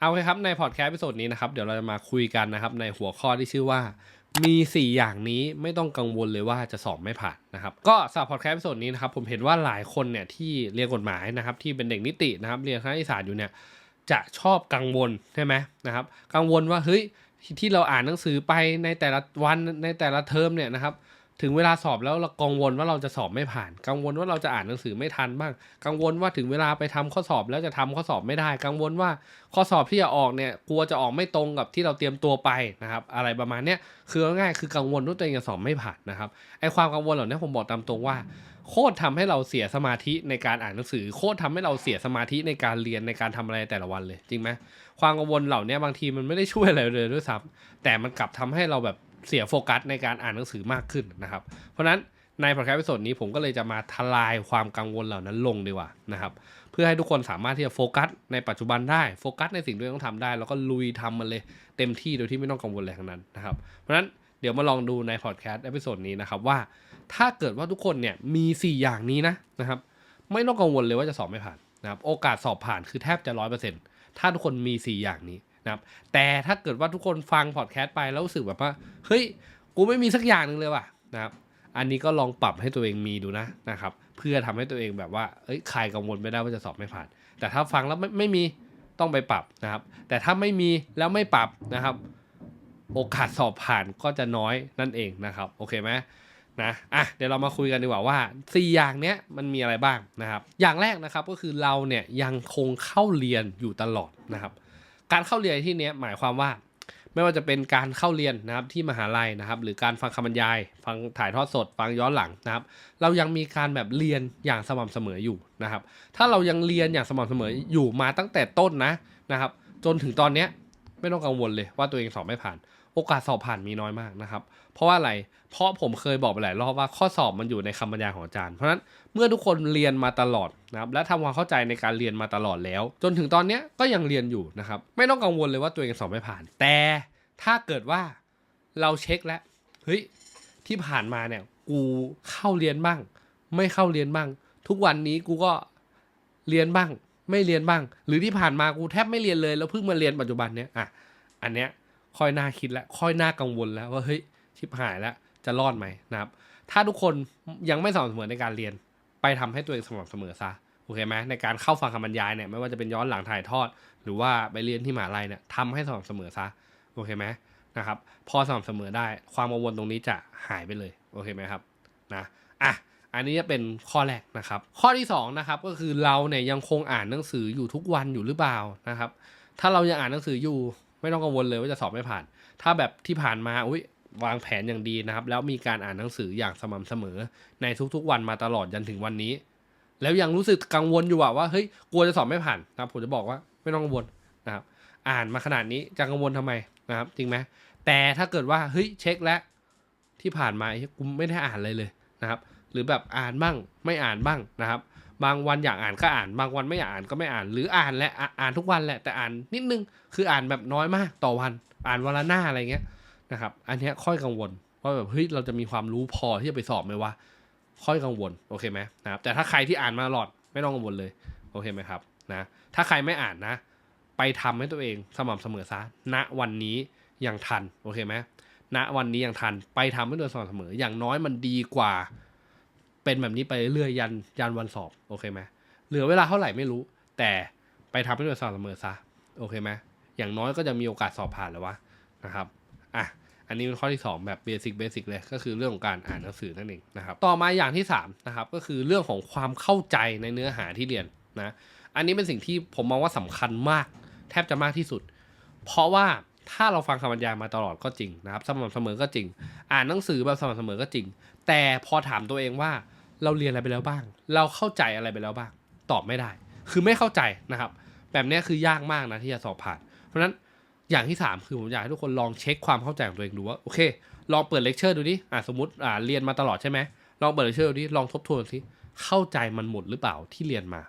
เอาเลยครับในพอดแคสต์พิโซดนี้นะครับเดี๋ยวเราจะมาคุยกันนะครับในหัวข้อที่ชื่อว่ามี 4 อย่างนี้ไม่ต้องกังวลเลยว่าจะสอบไม่ผ่านนะครับก็สำหรับพอดแคสต์พิโซดนี้นะครับผมเห็นว่าหลายคนเนี่ยที่เรียนกฎหมายนะครับที่เป็นเด็กนิตินะครับเรียนคณะนิตศาสตร์อยู่เนี่ยจะชอบกังวลใช่ไหมนะครับกังวลว่าเฮ้ยที่เราอ่านหนังสือไปในแต่ละวันในแต่ละเทอมเนี่ยนะครับ ถึงเวลาสอบแล้วเรากังวลว่าเราจะสอบไม่ผ่าน กังวลว่าเราจะอ่านหนังสือไม่ทันบ้าง กังวลว่าถึงเวลาไปทำข้อสอบแล้วจะทำข้อสอบไม่ได้ กังวลว่าข้อสอบที่จะออกเนี่ยกลัวจะออกไม่ตรงกับที่เราเตรียมตัวไปนะครับ อะไรประมาณเนี้ยคือง่ายๆคือกังวลว่าตัวเองจะสอบไม่ผ่านนะครับไอความกังวลเหล่านี้ผมบอกตามตรงว่าโคตรทำให้เราเสียสมาธิในการอ่านหนังสือ โคตรทำให้เราเสียสมาธิในการเรียนในการทำอะไรแต่ละวันเลย จริงไหมความกังวลเหล่านี้บางทีมันไม่ได้ช่วยอะไรเลยด้วยซ้ำแต่มันกลับทำให้เราแบบ เสียโฟกัสในการอ่านหนังสือมากขึ้นนะครับ เพราะฉะนั้นในพอดแคสต์พิโซดนี้ผมก็เลยจะมาทลายความกังวลเหล่านั้นลงดีกว่านะครับเพื่อให้ทุกคนสามารถที่จะโฟกัสในปัจจุบันได้โฟกัสในสิ่งที่ต้องทำได้ แล้วก็ลุยทำมันเลยเต็มที่โดยที่ไม่ต้องกังวลอะไรทั้งนั้นนะครับเพราะฉะนั้นเดี๋ยวมาลองดูในพอดแคสต์พิโซดนี้นะครับว่าถ้าเกิดว่าทุกคนเนี่ยมี 4 อย่างนี้นะนะครับไม่ต้องกังวลเลยว่าจะสอบไม่ผ่านนะครับโอกาสสอบผ่านคือแทบจะร้อยเปอร์เซ็นต์ถ้าทุกคนมี 4 อย่างนี้ นะครับแต่ถ้าเกิดว่าทุกคนฟังพอดแคสต์ไปแล้วรู้สึกแบบว่าเฮ้ยกูไม่มีสักอย่างหนึ่งเลยว่ะนะครับอันนี้ก็ลองปรับให้ตัวเองมีดูนะนะครับเพื่อทำให้ตัวเองแบบว่าเอ้ยใครกังวลไม่ได้ว่าจะสอบไม่ผ่าน แต่ถ้าฟังแล้วไม่ไม่มีต้องไปปรับนะครับ แต่ถ้าไม่มีแล้วไม่ปรับนะครับ โอกาสสอบผ่านก็จะน้อยนั่นเองนะครับ โอเคไหมนะอะเดี๋ยวเรามาคุยกันดีกว่าว่า 4 อย่างเนี้ยมันมีอะไรบ้างนะครับ อย่างแรกนะครับก็คือเราเนี่ยยังคงเข้าเรียนอยู่ตลอดนะครับ การเข้าเรียนที่เนี้ยหมายความว่า ไม่ว่าจะเป็นการเข้าเรียนนะครับที่มหาลัยนะครับ หรือการฟังคำบรรยาย ฟังถ่ายทอดสด ฟังย้อนหลังนะครับ เรายังมีการแบบเรียนอย่างสม่ำเสมออยู่นะครับ ถ้าเรายังเรียนอย่างสม่ำเสมออยู่มาตั้งแต่ต้นนะนะครับ จนถึงตอนเนี้ยไม่ต้องกังวลเลยว่าตัวเองสอบไม่ผ่าน โอกาสสอบผ่านมีน้อยมากนะครับ เพราะว่าอะไร เพราะผมเคยบอกไปหลายรอบว่าข้อสอบมันอยู่ในคำบรรยายของอาจารย์ เพราะฉะนั้นเมื่อทุกคนเรียนมาตลอดนะครับและทำความเข้าใจในการเรียนมาตลอดแล้ว จนถึงตอนนี้ก็ยังเรียนอยู่นะครับไม่ต้องกังวลเลยว่าตัวเองสอบไม่ผ่าน แต่ถ้าเกิดว่าเราเช็คแล้วเฮ้ยที่ผ่านมาเนี่ยกูเข้าเรียนบ้าง ไม่เข้าเรียนบ้าง ทุกวันนี้กูก็เรียนบ้าง ไม่เรียนบ้าง หรือที่ผ่านมากูแทบไม่เรียนเลยแล้วเพิ่งมาเรียนปัจจุบันเนี้ยอะอันเนี้ย ค่อยน่าคิดแล้วค่อยน่ากังวลแล้วว่าเฮ้ยชิบหายแล้วจะรอดไหมนะครับ ถ้าทุกคนยังไม่สม่ำเสมอในการเรียน ไปทำให้ตัวเองสม่ำเสมอซะโอเคไหมในการเข้าฟังคำบรรยายเนี่ยไม่ว่าจะเป็นย้อนหลังถ่ายทอด หรือว่าไปเรียนที่มหาลัยเนี่ยทำให้สม่ำเสมอซะโอเคไหมนะครับ พอสม่ำเสมอได้ความกังวลตรงนี้จะหายไปเลยโอเคไหมครับนะอะอันนี้จะเป็นข้อแรกนะครับ ข้อที่สองนะครับก็คือเราเนี่ยยังคงอ่านหนังสืออยู่ทุกวันอยู่หรือเปล่านะครับ ถ้าเรายังอ่านหนังสืออยู่ ไม่ต้องกังวลเลยว่าจะสอบไม่ผ่าน ถ้าแบบที่ผ่านมาอุ้ยวางแผนอย่างดีนะครับ แล้วมีการอ่านหนังสืออย่างสม่ำเสมอ ในทุกๆ วันมาตลอดจนถึงวันนี้ แล้วยังรู้สึกกังวลอยู่ว่าว่าเฮ้ยกลัวจะสอบไม่ผ่านนะครับผมจะบอกว่าไม่ต้องกังวลนะครับ อ่านมาขนาดนี้จะกังวลทำไมนะครับ จริงไหมแต่ถ้าเกิดว่าเฮ้ยเช็คแล้วที่ผ่านมากูไม่ได้อ่านเลยเลยนะครับ หรือแบบอ่านบ้างไม่อ่านบ้างนะครับ บางวันอยากอ่านก็อ่าน บางวันไม่อยากอ่านก็ไม่อ่าน หรืออ่านแหละอ่านทุกวันแหละแต่อ่านนิดนึงคืออ่านแบบน้อยมากต่อวัน อ่านวันละหน้าอะไรเงี้ยนะครับอันนี้ค่อยกังวลว่าแบบเฮ้ยเราจะมีความรู้พอที่จะไปสอบไหมวะค่อยกังวลโอเคไหมนะครับแต่ถ้าใครที่อ่านมาตลอดไม่ต้องกังวลเลยโอเคไหมครับนะถ้าใครไม่อ่านนะ ไปทำให้ตัวเองสม่ำเสมอซะณวันนี้ยังทันโอเคไหมณวันนี้ยังทันไปทำให้ตัวเองสม่ำเสมออย่างน้อยมันดีกว่า เป็นแบบนี้ไปเรื่อยยันยันวันสอบโอเคไหมเหลือเวลาเท่าไหร่ไม่รู้ แต่ไปทำให้ตัวเองสม่ำเสมอซะโอเคไหมอย่างน้อยก็จะมีโอกาสสอบผ่านแล้ววะนะครับอะอันนี้เป็นข้อที่ 2 แบบเบสิกเบสิกเลยก็คือเรื่องของการอ่านหนังสือนั่นเองนะครับต่อมาอย่างที่3นะครับก็คือเรื่องของความเข้าใจในเนื้อหาที่เรียนนะอันนี้เป็นสิ่งที่ผมมองว่าสำคัญมาก แทบจะมากที่สุด เพราะว่าถ้าเราฟังคำบรรยายมาตลอดก็จริงนะครับสม่ำเสมอก็จริง อ่านหนังสือแบบสม่ำเสมอก็จริง แต่พอถามตัวเองว่า เราเรียนอะไรไปแล้วบ้าง เราเข้าใจอะไรไปแล้วบ้าง ตอบไม่ได้ คือไม่เข้าใจนะครับ แบบนี้คือยากมากนะที่จะสอบผ่าน เพราะฉะนั้นอย่างที่ 3 คือผมอยากให้ทุกคนลองเช็คความเข้าใจของตัวเองดูว่าโอเค ลองเปิดเลคเชอร์ดูดิอ่าสมมติอ่าเรียนมาตลอดใช่ไหมลองเปิดเลคเชอร์ดูดิลองทบทวนสิเข้าใจมันหมดหรือเปล่าที่เรียนมา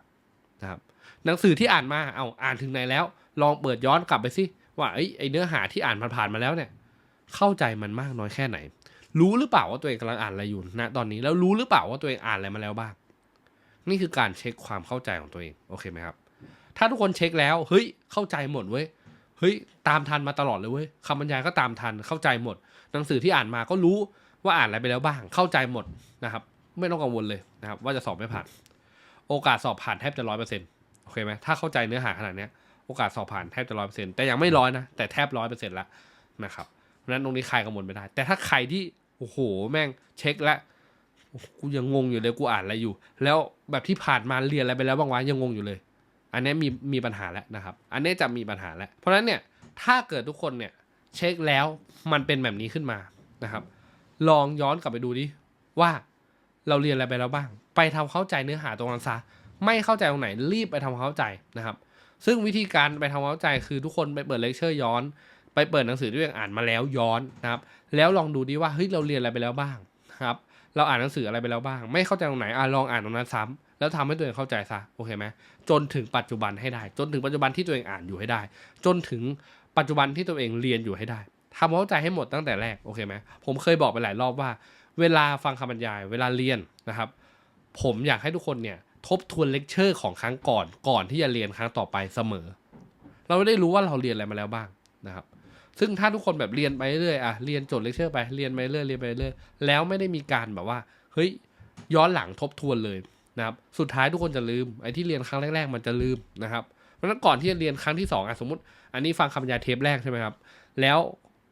นะครับหนังสือที่อ่านมาเอาอ่านถึงไหนแล้ว ลองเปิดย้อนกลับไปสิว่าไอ้เนื้อหาที่อ่านผ่านๆมาแล้วเนี่ย เข้าใจมันมากน้อยแค่ไหน รู้หรือเปล่าว่าตัวเองกำลังอ่านอะไรอยู่ณตอนนี้แล้วรู้หรือเปล่าว่าตัวเองอ่านอะไรมาแล้วบ้าง นี่คือการเช็คความเข้าใจของตัวเองโอเคไหมครับ ถ้าทุกคนเช็คแล้วเฮ้ยเข้าใจหมดเว้ยเฮ้ยตามทันมาตลอดเลยเว้ยคำบรรยายก็ตามทันเข้าใจหมด หนังสือที่อ่านมาก็รู้ว่าอ่านอะไรไปแล้วบ้าง เข้าใจหมดนะครับ ไม่ต้องกังวลเลยนะครับ ว่าจะสอบไม่ผ่าน โอกาสสอบผ่านแทบจะร้อยเปอร์เซ็นต์โอเคไหมถ้าเข้าใจเนื้อหาขนาดนี้โอกาสสอบผ่านแทบจะร้อยเปอร์เซ็นต์แต่ยังไม่ร้อยนะแต่แทบร้อยเปอร์เซ็นต์ละนะครับเพราะฉะนั้นตรงนี้ใครกังวลไม่ได้ แต่ถ้าใครที่ โอ้โห แม่งเช็คแล้วกูยังงงอยู่เลยกูอ่านอะไรอยู่ แล้วแบบที่ผ่านมาเรียนอะไรไปแล้วบ้างวะยังงงอยู่เลย อันนี้มีมีปัญหาแล้วนะครับ อันนี้จะมีปัญหาแล้ว เพราะฉะนั้นเนี่ยถ้าเกิดทุกคนเนี่ยเช็คแล้วมันเป็นแบบนี้ขึ้นมานะครับ ลองย้อนกลับไปดูดิว่าเราเรียนอะไรไปแล้วบ้าง ไปทำเข้าใจเนื้อหาตรงนั้นซะไม่เข้าใจตรงไหนรีบไปทำความเข้าใจนะครับ ซึ่งวิธีการไปทำความเข้าใจคือทุกคนไปเปิดเลคเชอร์ย้อน ไปเปิดหนังสือที่ตัวเองอ่านมาแล้วย้อนนะครับแล้วลองดูดิว่าเฮ้ยเราเรียนอะไรไปแล้วบ้างครับเราอ่านหนังสืออะไรไปแล้วบ้าง ไม่เข้าใจตรงไหนอะลองอ่านตรงนั้นซ้ำแล้วทำให้ตัวเองเข้าใจซะโอเคไหมจนถึงปัจจุบันให้ได้ จนถึงปัจจุบันที่ตัวเองอ่านอยู่ให้ได้ จนถึงปัจจุบันที่ตัวเองเรียนอยู่ให้ได้ทำความเข้าใจให้หมดตั้งแต่แรกโอเคไหมผมเคยบอกไปหลายรอบว่า เวลาฟังคำบรรยาย เวลาเรียนนะครับ ผมอยากให้ทุกคนเนี่ยทบทวนเลคเชอร์ของครั้งก่อนก่อนที่จะเรียนครั้งต่อไปเสมอ เราได้รู้ว่าเราเรียนอะไรมาแล้วบ้างนะครับ ซึ่งถ้าทุกคนแบบเรียนไปเรื่อยอะเรียนจดเลคเชอร์ไปเรียนไปเรื่อยเรียนไปเรื่อยแล้วไม่ได้มีการแบบว่า เฮ้ยย้อนหลังทบทวนเลยนะครับสุดท้ายทุกคนจะลืมไอ้ที่เรียนครั้งแรก ๆ มันจะลืมนะครับเพราะฉะนั้นก่อนที่จะเรียนครั้งที่สองอะสมมติ อันนี้ฟังคำบรรยายเทปแรกใช่ไหมครับแล้ว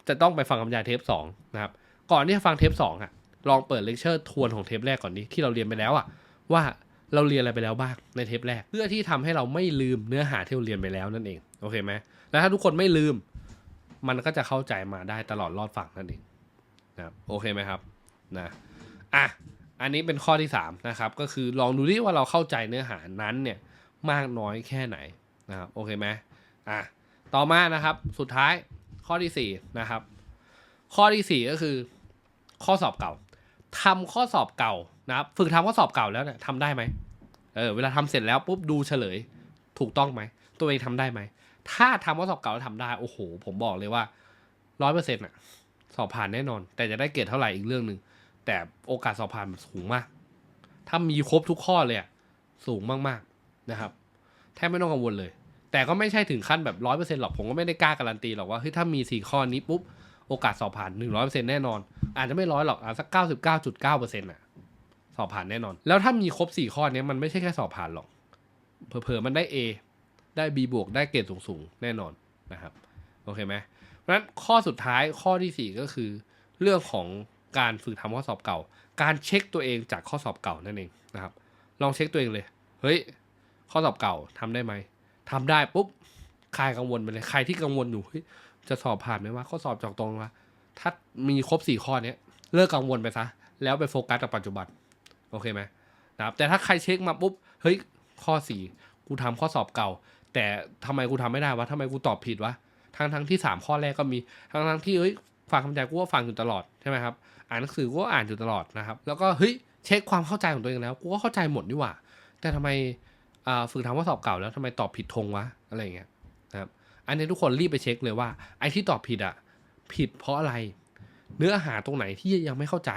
จะต้องไปฟังคำบรรยายเทปสองนะครับก่อนที่จะฟังเทปสองอะลองเปิดเลคเชอร์ทวนของเทปแรกก่อนดิที่เราเรียนไปแล้วอะว่าเราเรียนอะไรไปแล้วบ้างในเทปแรก เพื่อที่ทำให้เราไม่ลืมเนื้อหาที่เราเรียนไปแล้วนั่นเองโอเคไหมแล้วถ้าทุกคนไม่ลืม มันก็จะเข้าใจมาได้ตลอดรอดฝั่งนั่นเองนะครับโอเคไหมครับนะอะอันนี้เป็นข้อที่ 3 นะครับ ก็คือลองดูดิว่าเราเข้าใจเนื้อหานั้นเนี่ยมากน้อยแค่ไหนนะครับโอเคไหมอะต่อมานะครับสุดท้ายข้อที่4นะครับข้อที่4ก็คือ ข้อสอบเก่าทำข้อสอบเก่านะครับฝึกทำข้อสอบเก่าแล้วเนี่ยทำได้ไหมเออเวลาทำเสร็จแล้วปุ๊บดูเฉลย ถูกต้องไหมตัวเองทำได้ไหม ถ้าทำข้อสอบเก่าแล้วทำได้ โอ้โห ผมบอกเลยว่าร้อยเปอร์เซ็นต์อะสอบผ่านแน่นอน แต่จะได้เกรดเท่าไหร่อีกเรื่องหนึ่งแต่โอกาสสอบผ่านสูงมาก ถ้ามีครบทุกข้อเลยอะสูงมากๆนะครับแทบไม่ต้องกังวลเลย แต่ก็ไม่ใช่ถึงขั้นแบบร้อยเปอร์เซ็นต์หรอกผมก็ไม่ได้กล้าการันตีหรอกว่าเฮ้ยถ้ามีสี่ข้อนี้ปุ๊บโอกาสสอบผ่านหนึ่งร้อยเปอร์เซ็นต์แน่นอน อาจจะไม่ร้อยหรอกอาจสักเก้าสิบเก้าจุดเก้าเปอร์เซ็นต์อะสอบผ่านแน่นอน แล้วถ้ามีครบสี่ข้อนี้มันไม่ใช่แค่สอบผ่านหรอกเผลอๆมันได้ A ได้ B บวกได้เกรดสูงๆ แน่นอนนะครับ โอเคไหมเพราะฉะนั้นข้อสุดท้ายข้อที่สี่ก็คือ เรื่องของการฝึกทำข้อสอบเก่า การเช็คตัวเองจากข้อสอบเก่านั่นเองนะครับ ลองเช็คตัวเองเลย เฮ้ย ข้อสอบเก่าทำได้ไหมทำได้ปุ๊บคลายกังวลไปเลยใครที่กังวลอยู่เฮ้ยจะสอบผ่านไหมว่าข้อสอบจอกตรงวะถ้ามีครบสี่ข้อเนี้ยเลิกกังวลไปซะแล้วไปโฟกัสกับปัจจุบันโอเคไหมนะครับแต่ถ้าใครเช็คมาปุ๊บเฮ้ยข้อสี่กูทำข้อสอบเก่า แต่ทำไมกูทำไม่ได้วะทำไมกูตอบผิดวะทั้งทั้งที่สามข้อแรกก็มีทั้งทั้งที่เอ้ยฟังคำใจกูก็ฟังอยู่ตลอดใช่ไหมครับอ่านหนังสือกูก็อ่านอยู่ตลอดนะครับ แล้วก็เฮ้ยเช็คความเข้าใจของตัวเองแล้วกูก็เข้าใจหมดนี่หว่า แต่ทำไมฝึกทำข้อสอบเก่าแล้วทำไมตอบผิดธงวะอะไรอย่างเงี้ยนะครับอันนี้ทุกคนรีบไปเช็คเลยว่าไอ้ที่ตอบผิดอะผิดเพราะอะไร เนื้อหาตรงไหนที่ยังไม่เข้าใจ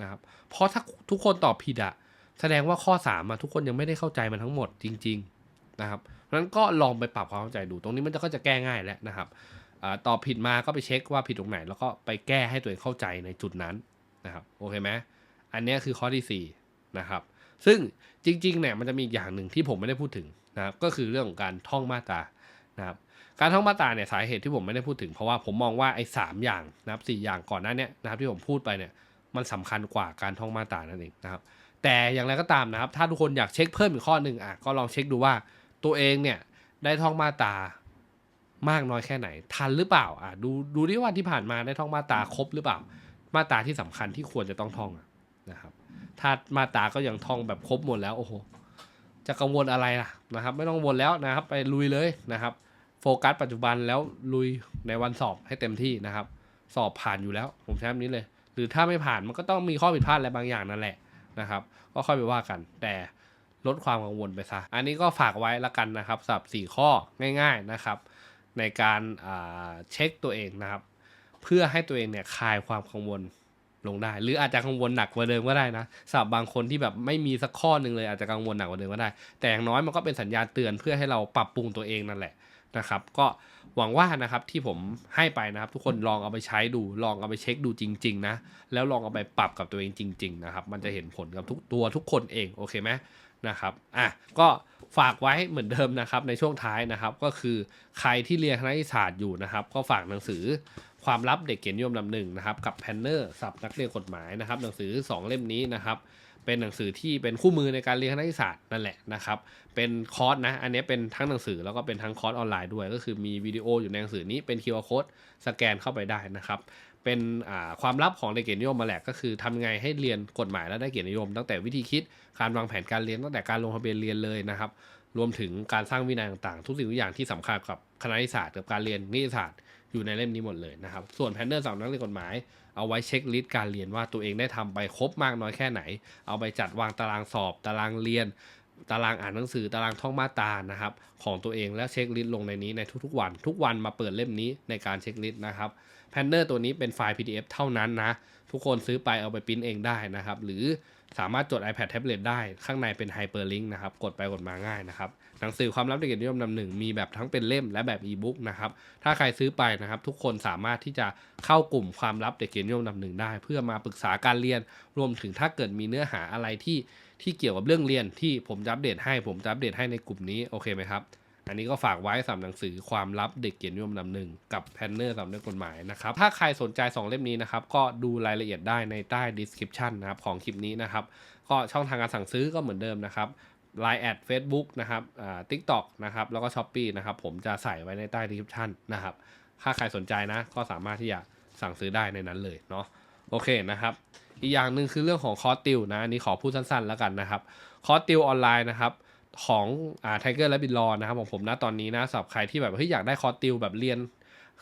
นะครับเพราะถ้าทุกคนตอบผิดอะแสดงว่าข้อ3อะทุกคนยังไม่ได้เข้าใจมันทั้งหมดจริง ๆนะครับ นั้นก็ลองไปปรับความเข้าใจดู ตรงนี้มันจะก็จะแก้ง่ายแล้วนะครับอตอบผิดมาก็ไปเช็คว่าผิดตรงไหน แล้วก็ไปแก้ให้ตัวเองเข้าใจในจุดนั้นนะครับโอเคไหมอันนี้คือข้อที่สี่นะครับซึ่งจริงๆเนี่ยมันจะมีอีกอย่างหนึ่งที่ผมไม่ได้พูดถึงนะครับก็คือเรื่องของการท่องมาตรานะครับการท่องมาตราเนี่ยสาเหตุที่ผมไม่ได้พูดถึงเพราะว่าผมมองว่าไอ้สามอย่างนะครับสี่อย่างก่อนหน้านี้นะครับที่ผมพูดไปเนี่ยมันสำคัญกว่าการท่องมาตรานั่นเองนะครับแต่อย่างไรก็ตามนะครับ ถ้าทุกคนอยากเช็คเพิ่มอีกข้อหนึ่งอะก็ลองเช็คดูว่า ตัวเองเนี่ยได้ท่องมาตรามากน้อยแค่ไหน ทันหรือเปล่าอะดูดูดิว่าที่ผ่านมาได้ท่องมาตราครบหรือเปล่า มาตราที่สำคัญที่ควรจะต้องท่องอะนะครับ ถ้ามาตราก็ยังท่องแบบครบหมดแล้วโอ้โหจะกังวลอะไรล่ะนะครับ ไม่ต้องกังวลแล้วนะครับ ไปลุยเลยนะครับ โฟกัสปัจจุบันแล้วลุยในวันสอบให้เต็มที่นะครับ สอบผ่านอยู่แล้ว ผมใช้แบบนี้เลย หรือถ้าไม่ผ่านมันก็ต้องมีข้อผิดพลาดอะไรบางอย่างนั่นแหละนะครับ ก็ค่อยไปว่ากัน แต่ ลดความกังวลไปซะ อันนี้ก็ฝากไว้ละกันนะครับสำหรับ 4 ข้อง่าย ๆนะครับ ในการาเช็คตัวเองนะครับ เพื่อให้ตัวเองเนี่ยคลายความกังวลลงได้ หรืออาจจะกังวลหนักกว่าเดิมก็ได้นะสำหรับบางคนที่แบบไม่มีสักข้อหนึ่งเลยอาจจะกังวลหนักกว่าเดิมก็ได้ แต่อย่างน้อยมันก็เป็นสัญญาณเตือนเพื่อให้เราปรับปรุงตัวเองนั่นแหละ นะครับ ก็หวังว่านะครับที่ผมให้ไปนะครับ ทุกคนลองเอาไปใช้ดู ลองเอาไปเช็คดูจริง ๆ นะ แล้วลองเอาไปปรับกับตัวเองจริง ๆ นะครับ มันจะเห็นผลกับทุกตัวทุกคนเองโอเคไหมนะครับอะก็ฝากไว้เหมือนเดิมนะครับในช่วงท้ายนะครับก็คือใครที่เรียนคณะศาสตร์อยู่นะครับ ก็ฝากหนังสือความลับเด็กเกียรตินิยมลำหนึ่งนะครับกับแพนเนอร์สับนักเรียนกฎหมายนะครับ หนังสือ 2 เล่มนี้นะครับ เป็นหนังสือที่เป็นคู่มือในการเรียนคณะศาสตร์นั่นแหละนะครับ เป็นคอร์สนะ อันนี้เป็นทั้งหนังสือแล้วก็เป็นทั้งคอร์สออนไลน์ด้วย ก็คือมีวิดีโออยู่ในหนังสือนี้เป็น QR code สแกนเข้าไปได้นะครับ เป็นความลับของเด็กเกียรตินิยมมาแหละก็คือทำไงให้เรียนกฎหมายแล้วได้เกียรตินิยม ตั้งแต่วิธีคิดการวางแผนการเรียนตั้งแต่การลงทะเบียนเรียนเลยนะครับ รวมถึงการสร้างวินัยต่างๆ ทุกสิ่งทุกอย่างที่สำคัญกับคณะศาสตร์กับการเรียนนิติศาสตร์ อยู่ในเล่มนี้หมดเลยนะครับ ส่วนแพนเนอร์สำหรับนักเรียนกฎหมาย เอาไว้เช็คลิสต์การเรียนว่าตัวเองได้ทำไปครบมากน้อยแค่ไหน เอาไปจัดวางตารางสอบ ตารางเรียน ตารางอ่านหนังสือ ตารางท่องมาตานะครับ ของตัวเองแล้วเช็คลิสต์ลงในนี้ในทุกๆวัน ทุกวันมาเปิดเล่มนี้ในการเช็คลิสต์นะครับแพนเนอร์ตัวนี้เป็นไฟล์ PDF เท่านั้นนะทุกคนซื้อไปเอาไปปริ้นเองได้นะครับ หรือ สามารถจด iPad Tablet ได้ข้างในเป็น Hyperlink นะครับ กดไปกดมาง่ายนะครับ หนังสือความลับเด็กเกียรตินิยมนำหนึ่งมีแบบทั้งเป็นเล่มและแบบอีบุ๊กนะครับ ถ้าใครซื้อไปนะครับ ทุกคนสามารถที่จะเข้ากลุ่มความลับเด็กเกียรตินิยมนำหนึ่งได้ เพื่อมาปรึกษาการเรียน รวมถึงถ้าเกิดมีเนื้อหาอะไรที่ที่เกี่ยวกับเรื่องเรียนที่ผมจะอัปเดตให้ผมจะอัปเดตให้ในกลุ่มนี้โอเคไหมครับ อันนี้ก็ฝากไว้สำหรับหนังสือความลับเด็กเกียรตินิยมนำหนึ่งกับแพนเนอร์สำหรับเรื่อกฎหมายนะครับ ถ้าใครสนใจ 2 เล่มนี้นะครับ ก็ดูรายละเอียดได้ในใต้ description นะครับของคลิปนี้นะครับ ก็ช่องทางการสั่งซื้อก็เหมือนเดิมนะครับ Line แอด Facebook นะครับอ่า TikTok นะครับ แล้วก็ s h อ p e e นะครับ ผมจะใส่ไว้ในใต้ description นะครับ ถ้าใครสนใจนะ ก็สามารถที่จะสั่งซื้อได้ในนั้นเลยเนาะ โอเคนะครับ อีกอย่างหนึ่งคือเรื่องของคอร์สติวนะ อันนี้ขอพูดสั้นๆแล้วกันนะครับ คอร์สติวออนไลน์นะครับ ของอ่าไทเกอร์และบินลอนนะครับของผมนะตอนนี้นะสำหรับใครที่แบบเฮ้ยอยากได้คอร์สติวแบบเรียน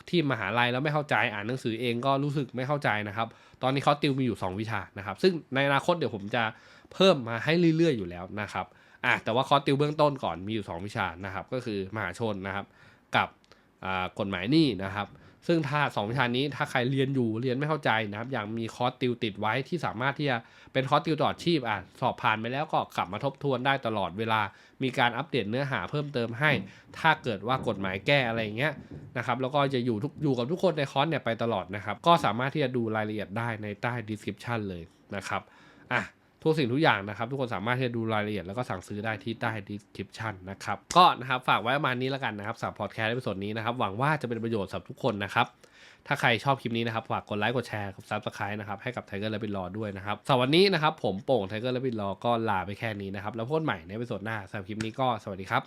ที่มหาลัยแล้วไม่เข้าใจอ่านหนังสือเองก็รู้สึกไม่เข้าใจนะครับ ตอนนี้คอร์สติวมีอยู่ 2 วิชานะครับ ซึ่งในอนาคตเดี๋ยวผมจะเพิ่มมาให้เรื่อยๆอยู่แล้วนะครับอะแต่ว่าคอร์สติวเบื้องต้นก่อนมีอยู่ 2 วิชานะครับ ก็คือมหาชนนะครับ กับอ่ากฎหมายหนี้นะครับ ซึ่งถ้าสองวิชานี้ถ้าใครเรียนอยู่เรียนไม่เข้าใจนะครับ อย่างมีคอร์สติวติดไว้ที่สามารถที่จะเป็นคอร์สติวตลอดชีพอะสอบผ่านไปแล้วก็กลับมาทบทวนได้ตลอดเวลา มีการอัปเดตเนื้อหาเพิ่มเติมให้ ถ้าเกิดว่ากฎหมายแก้อะไรเงี้ยนะครับแล้วก็จะอยู่ทุกอยู่กับทุกคนในคอร์สเนี่ยไปตลอดนะครับ ก็สามารถที่จะดูรายละเอียดได้ในใต้ description เลยนะครับอะ ทุกสิ่งทุกอย่างนะครับ ทุกคนสามารถที่จะดูรายละเอียดแล้วก็สั่งซื้อได้ที่ใต้ description นะครับ ก็นะครับฝากไว้ประมาณนี้แล้วกันนะครับสำหรับพอดแคสต์ในส่วนนี้นะครับ หวังว่าจะเป็นประโยชน์สำหรับทุกคนนะครับ ถ้าใครชอบคลิปนี้นะครับฝากกดไลค์กดแชร์กดซับสไครต์นะครับให้กับไทเกอร์และบิลลอด้วยนะครับสำหรับวันนี้นะครับผมโป่งไทเกอร์และบิลลอก็ลาไปแค่นี้นะครับแล้วพบกันใหม่ในวิดีโอหน้าสำหรับคลิปนี้ก็สวัสดีครับ